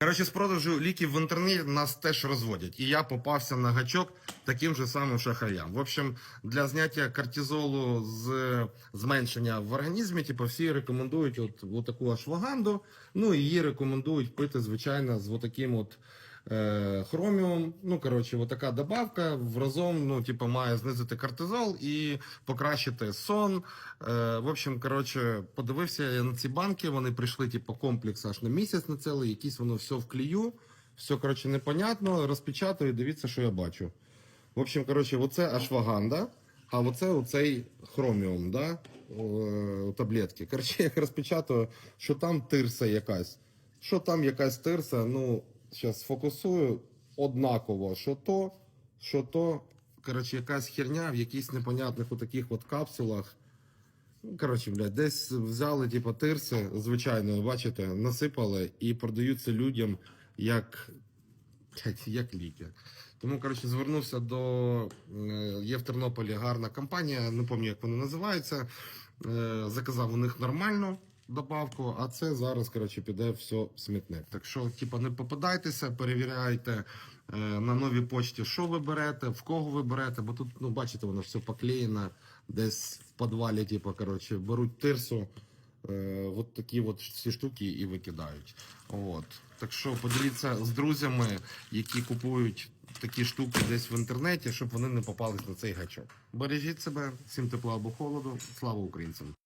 Коротше, з продажу ліків в інтернеті нас теж розводять. І я попався на гачок таким же самим шахраям. В общем, для зняття кортизолу з зменшення в організмі, типу, всі рекомендують от, от таку ашваганду. Ну і її рекомендують пити, звичайно, з отаким от. Е, хроміум, ну коротше, от така добавка разом, ну, типу, має знизити кортизол і покращити сон. Е, в общем, коротше, подивився я на ці банки, вони прийшли, типу, комплекс аж на місяць на цілий, якісь воно все в клію, все, коротше, непонятно, розпечатую, дивіться, що я бачу. В общем, коротше, оце ашваганда, а оце оцей хроміум, да? Таблетки. Коротше, я розпечатую, що там тирса якась. Що там якась тирса, ну, зараз сфокусую однаково, що то, що то. Коротше, якась херня в якихось непонятних у таких от капсулах. Ну, коротше, блядь, десь взяли, типу, тирси, звичайно, бачите, насипали і продаються людям як, як ліки. Тому, коротше, звернувся до е, є в Тернополі гарна компанія, не пам'ятаю, як вона називається. Е, Заказав у них нормальну добавку, а це зараз, коротше, піде все в смітник. Так що, типу, не попадайтеся, перевіряйте е, на новій почті, що ви берете, в кого ви берете, бо тут, ну, бачите, воно все поклеєно, десь в підвалі, типу, коротше, беруть тирсу. Е, от такі от всі штуки і викидають. От. Так що поділіться з друзями, які купують такі штуки десь в інтернеті, щоб вони не попались на цей гачок. Бережіть себе, всім тепла або холоду. Слава українцям!